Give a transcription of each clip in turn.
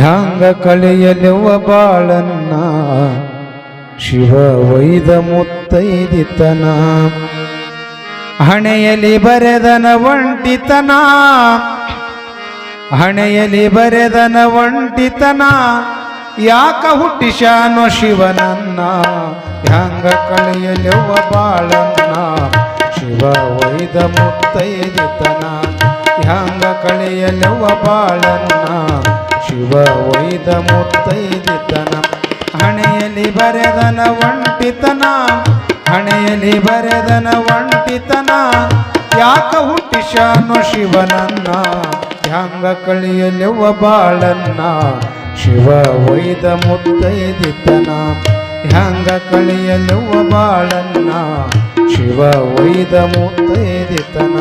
ಹ್ಯಾಂಗ ಕಳೆಯಲೆವ ಬಾಳನ್ನ ಶಿವ ವೈದ ಮುತ್ತೈದಿತನ. ಹಣೆಯಲ್ಲಿ ಬರೆದನ ಒಂಟಿತನ ಹಣೆಯಲ್ಲಿ ಬರೆದನ ಒಂಟಿತನ ಯಾಕ ಹುಟ್ಟಿಶಾನೋ ಶಿವನನ್ನ. ಹ್ಯಾಂಗ ಕಳೆಯಲೆವ ಬಾಳನ್ನ ಶಿವ ವೈದ ಮುತ್ತೈದಿತನ. ಹ್ಯಾಂಗ ಕಳೆಯಲೆವ ಬಾಳನ್ನ ಶಿವ ಒಯ್ದ ಮುತ್ತೈದಿತನ. ಹಣೆಯಲ್ಲಿ ಬರೆದನ ಒಂಟಿತನ. ಹಣೆಯಲ್ಲಿ ಬರೆದನ ಒಂಟಿತನ. ಯಾಕ ಹುಟ್ಟಿಶಾನು ಶಿವನನ್ನ. ಹ್ಯಾಂಗ ಕಳಿಯಲೆವ ಬಾಳನ್ನ ಶಿವ ಒಯ್ದ ಮುತ್ತೈದಿತನ. ಹ್ಯಾಂಗ ಕಳಿಯಲೆವ ಬಾಳನ್ನ ಶಿವ ಒಯ್ದ ಮುತ್ತೈದಿತನ.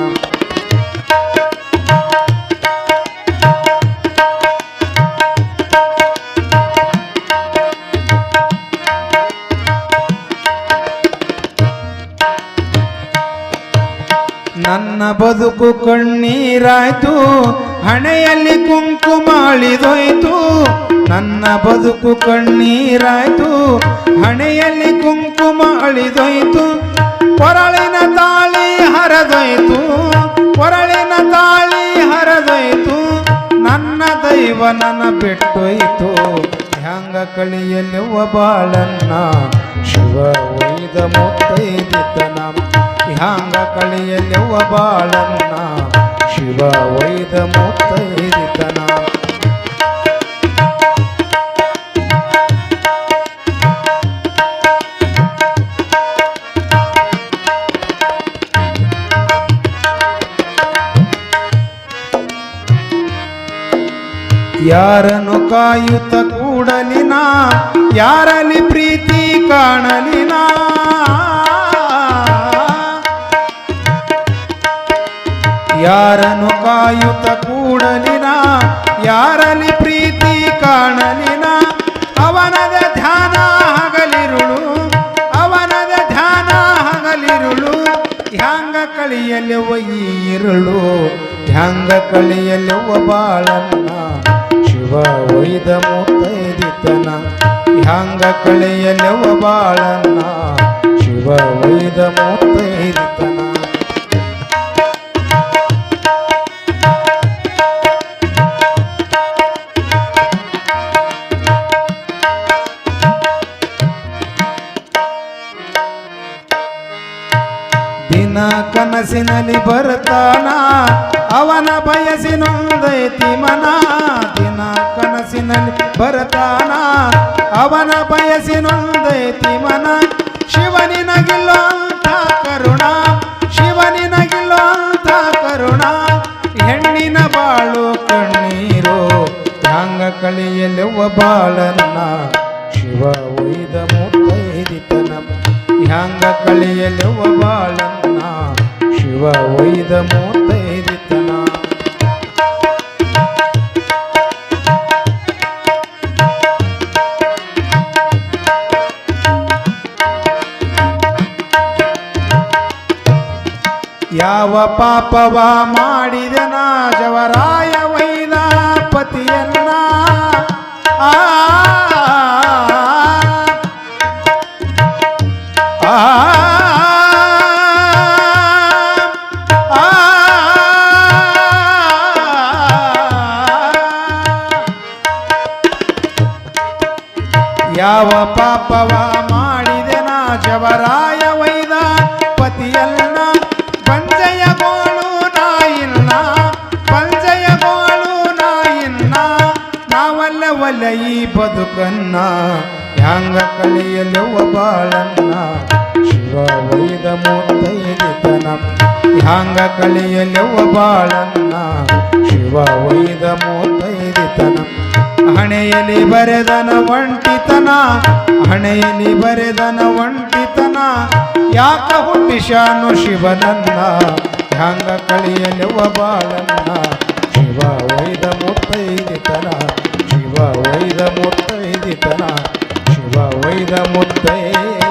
ನನ್ನ ಬದುಕು ಕಣ್ಣೀರಾಯ್ತು, ಹಣೆಯಲ್ಲಿ ಕುಂಕುಮ ಅಳಿದೋಯ್ತು. ನನ್ನ ಬದುಕು ಕಣ್ಣೀರಾಯ್ತು, ಹಣೆಯಲ್ಲಿ ಕುಂಕುಮ ಅಳಿದೋಯ್ತು. ಕೊರಳಿನ ತಾಳಿ ಹರದೋಯ್ತು, ಕೊರಳಿನ ತಾಳಿ ಹರದೋಯ್ತು. ನನ್ನ ದೈವ ನನ್ನ ಬಿಟ್ಟೋಯ್ತು. ಹ್ಯಾಂಗ ಕಳಿಯಲ್ಲಿ ಬಾಳನ್ನ ಶಿವ ಒಯ್ದ ಮುತ್ತೈದಿತನ ಹ್ಯಾಂಗ ಕಳಿಯಲೆವ ಬಾಳನ್ನ. ಶಿವ ಒಯ್ದ ಹಿರಿತನ ಯಾರನ್ನು ಕಾಯುತ್ತ ಕೂಡಲಿನ ಯಾರಲ್ಲಿ ಪ್ರೀತಿ ಕಾಣಲಿನ? ಯಾರನ್ನು ಕಾಯುತ ಕೂಡಲಿನ, ಯಾರಲ್ಲಿ ಪ್ರೀತಿ ಕಾಣಲಿನ? ಅವನದ ಧ್ಯಾನ ಹಗಲಿರುಳು, ಅವನದ ಧ್ಯಾನ ಹಗಲಿರುಳು. ಹ್ಯಾಂಗ ಕಳಿಯಲೆವ ಈ ಇರುಳು ಹ್ಯಾಂಗ ಕಳಿಯಲೆವ ಬಾಳನ್ನ ಶಿವ ಒಯ್ದ ಮುತ್ತೈದಿತನ ಹ್ಯಾಂಗ ಕಳೆಯಲೆವ ಬಾಳನ್ನ ಕನಸಿನಲ್ಲಿ ಬರ್ತಾನ ಅವನ ಬಯಸಿನೊಂದೈತಿ ಮನ? ದಿನ ಕನಸಿನಲ್ಲಿ ಬರ್ತಾನ ಅವನ ಬಯಸಿನೊಂದೈತಿ ಮನ? ಶಿವನಿನಗಿಲ್ಲೋ ಅಂತ ಕರುಣ. ಶಿವನಿನಗಿಲ್ಲೋ ಅಂತ ಕರುಣ. ಹೆಣ್ಣಿನ ಬಾಳು ಕಣ್ಣೀರು. ಹ್ಯಾಂಗ ಕಳಿಯಲೆವ ಬಾಳನ್ನ. ಶಿವ ಒಯ್ದ ಮುತ್ತೈದಿತನ ಹ್ಯಾಂಗ ಕಳಿಯಲೆವ ಬಾಳನ್ನ. ಒಯ್ದ ಮೂತೈದಿತನ ಯಾವ ಪಾಪವ ಮಾಡಿದನ ಜವರಾಯ ವೈದ ಪತಿಯನ್ನ ಆ ಯಾವ ಪಾಪವ ಮಾಡಿದೆನ ಜವರಾಯ ವೈದ, ಪತಿಯಲ್ಲ ಪಂಜಯ ಗೋಳು ನಾಯಿಲ್ಲ ಪಂಜಯ ಗೋಳು ನಾಯಿಲ್ಲ ನಾವಲ್ಲ ಒಲ್ಲ ಈ ಬದುಕನ್ನ ಹ್ಯಾಂಗ ಕಳೆಯಲೆವ ಬಾಳನ್ನ ಶಿವ ವೈದ ಮುತ್ತೈದಿತನ ಹ್ಯಾಂಗ ಕಳೆಯಲೆವ ಬಾಳನ್ನ ಶಿವ ವೈದ ಮುತ್ತೈದಿತನ ಹಣೆಯಲ್ಲಿ ಬರೆದನ ಒಂಟಿತನ ಹಣೆಯಲ್ಲಿ ಬರೆದನ ಒಂಟಿತನ ಯಾಕ ಹುಟ್ಟಿಶಾನು ಶಿವನನ್ನ? ಹ್ಯಾಂಗ ಕಳಿಯಲೆವ ಬಾಳನ್ನ ಶಿವ ವೈದ ಮುತ್ತೈದಿತನ, ಶಿವ ವೈದ ಮುತ್ತೈದಿತನ, ಶಿವ ವೈದ ಮುತ್ತೈದಿತನ.